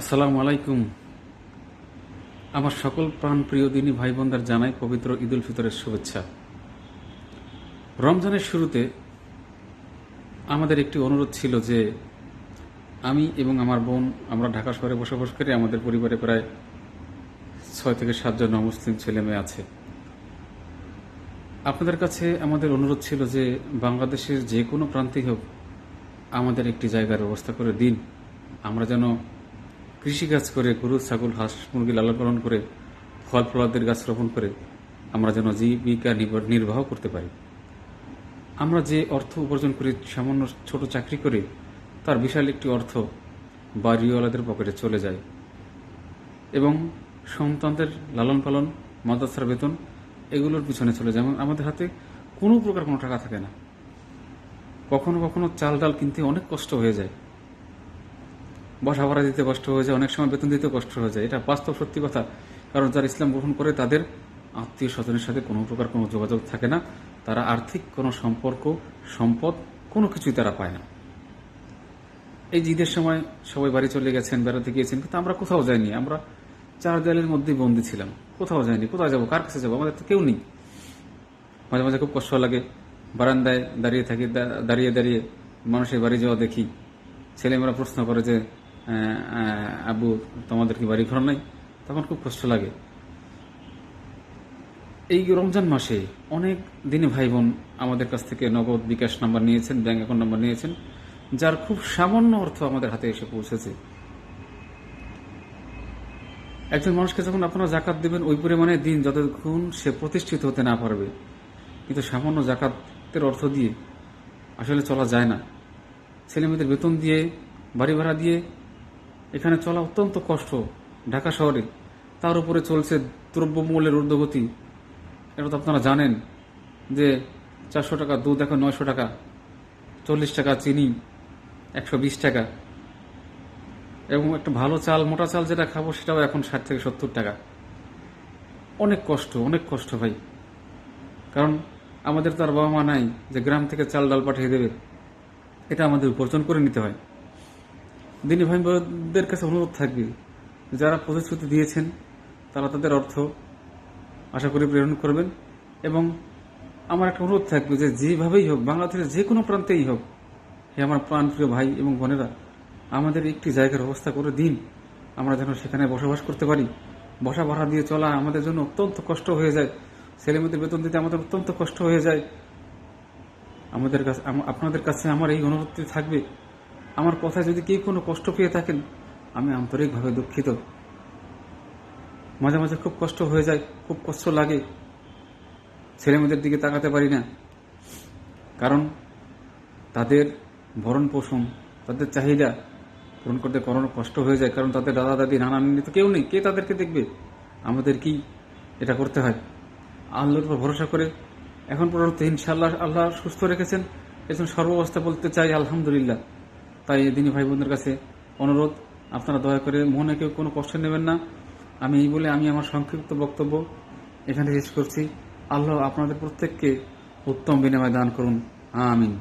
আসসালামু আলাইকুম। আমার সকল প্রাণপ্রিয় দিনী ভাই বোনদের জানাই পবিত্র ঈদুল ফিতরের শুভেচ্ছা। রমজানের শুরুতে আমাদের একটি অনুরোধ ছিল যে আমি এবং আমার বোন আমরা ঢাকা শহরে বসবাস করি, আমাদের পরিবারে প্রায় ছয় থেকে সাতজন মুসলিম ছেলে মেয়ে আছে। আপনাদের কাছে আমাদের অনুরোধ ছিল যে বাংলাদেশের যে কোনো প্রান্তেই হোক আমাদের একটি জায়গার ব্যবস্থা করে দিন। আমরা যেন কৃষিকাজ করে গরু, ছাগল, হাঁস, মুরগি লালন পালন করে ফল ফলাদের গাছ রোপণ করে আমরা যেন জীবিকা নির্বাহ- করতে পারি। আমরা যে অর্থ উপার্জন করি, সামান্য ছোট চাকরি করে, তার বিশাল একটি অর্থ বাড়িওয়ালাদের পকেটে চলে যায়। এবং সন্তানদের লালন পালন, মাদ্রাসার বেতন, এগুলোর পিছনে চলে যায়। এবং আমাদের হাতে কোনো প্রকার কোনো টাকা থাকে না। কখনো কখনো চাল ডাল কিনতে অনেক কষ্ট হয়ে যায়। বসা ভাড়া দিতে কষ্ট হয়ে যায়, অনেক সময় বেতন দিতে কষ্ট হয়ে যায়। এটা বাস্তব সত্যি কথা। কারণ যারা ইসলাম গ্রহণ করে, তাদের আত্মীয় স্বজনের সাথে কোনো প্রকার কোনো যোগাযোগ থাকে না। তারা আর্থিক কোনো সম্পর্ক, সম্পদ কোনো কিছুই তারা পায় না। এই ঈদের সময় সবাই বাড়ি চলে গেছেন, বেড়াতে গিয়েছেন, কিন্তু আমরা কোথাও যাইনি। আমরা চার দেয়ালের মধ্যেই বন্দি ছিলাম। কোথাও যাইনি, কোথায় যাব, কার কাছে যাব? আমাদের তো কেউ নেই। মাঝে মাঝে খুব কষ্ট লাগে। বারান্দায় দাঁড়িয়ে থাকি দাঁড়িয়ে দাঁড়িয়ে মানুষের বাড়ি যাওয়া দেখি। ছেলেমেয়েরা প্রশ্ন করে যে আহ, তোমাদের কি বাড়ি ঘর নাই? তখন খুব কষ্ট লাগে। এই রমজান মাসে অনেক দিনে ভাই বোন আমাদের কাছ থেকে নগদ বিকাশ নাম্বার নিয়েছেন ব্যাংক অ্যাকাউন্ট নাম্বার নিয়েছেন যার খুব সামান্য অর্থ আমাদের হাতে এসে পৌঁছেছে। একজন মানুষকে যখন আপনারা জাকাত দেবেন ওই পরিমাণে দিন যতক্ষণ সে প্রতিষ্ঠিত হতে না পারবে। কিন্তু সামান্য জাকাতের অর্থ দিয়ে আসলে চলা যায় না। ছেলেমেয়েদের বেতন দিয়ে বাড়ি ভাড়া দিয়ে এখানে চলা অত্যন্ত কষ্ট ঢাকা শহরে। তার উপরে চলছে দ্রব্যমূল্যের ঊর্ধ্বগতি। এটা তো আপনারা জানেন যে চারশো টাকা দুধ এখন নয়শো টাকা, চল্লিশ টাকা চিনি একশো বিশ টাকা। এবং একটা ভালো চাল, মোটা চাল যেটা খাব সেটাও এখন ষাট থেকে সত্তর টাকা। অনেক কষ্ট অনেক কষ্ট ভাই। কারণ আমাদের তো আর বাবা মা নাই যে গ্রাম থেকে চাল ডাল পাঠিয়ে দেবে। এটা আমাদের উপার্জন করে নিতে হয়। দিনী ভাই কাছে অনুরোধ থাকবে, যারা প্রতিশ্রুতি দিয়েছেন, তারা তাদের অর্থ আশা করি প্রেরণ করবেন। এবং আমার একটা অনুরোধ থাকবে যে যেভাবেই হোক বাংলাদেশের যে কোনো প্রান্তেই হোক, হে আমার প্রাণপ্রিয় ভাই এবং বোনেরা, আমাদের একটি জায়গার ব্যবস্থা করে দিন। আমরা যেন সেখানে বসবাস করতে পারি। বসা ভাড়া দিয়ে চলা আমাদের জন্য অত্যন্ত কষ্ট হয়ে যায়। ছেলেমেয়েদের বেতন দিতে আমাদের অত্যন্ত কষ্ট হয়ে যায়। আমাদের কাছে আপনাদের কাছে আমার এই অনুরোধটি থাকবে আমার কথায় যদি কেউ কোনো কষ্ট পেয়ে থাকেন, আমি আন্তরিকভাবে দুঃখিত। মাঝে মাঝে খুব কষ্ট হয়ে যায়, খুব কষ্ট লাগে। ছেলেমেয়েদের দিকে তাকাতে পারি না। কারণ তাদের ভরণ পোষণ, তাদের চাহিদা পূরণ করতে কোনো কষ্ট হয়ে যায়। কারণ তাদের দাদা, দাদি, নানা, নানি তো কেউ নেই। কে তাদেরকে দেখবে? আমাদের কি এটা করতে হয়? আল্লাহর উপর ভরসা করে এখন পর্যন্ত ইনশাআল্লাহ আল্লাহ সুস্থ রেখেছেন। এজন্য সর্বাবস্থা বলতে চাই, আলহামদুলিল্লাহ। তাই দিনী ভাই বোনদের কাছে অনুরোধ, আপনারা দয়া করে মনে কেউ কোনো কষ্ট নেবেন না। আমি এই বলে আমি আমার সংক্ষিপ্ত বক্তব্য এখানে শেষ করছি। আল্লাহ আপনাদের প্রত্যেককে উত্তম বিনিময় দান করুন। আমিন।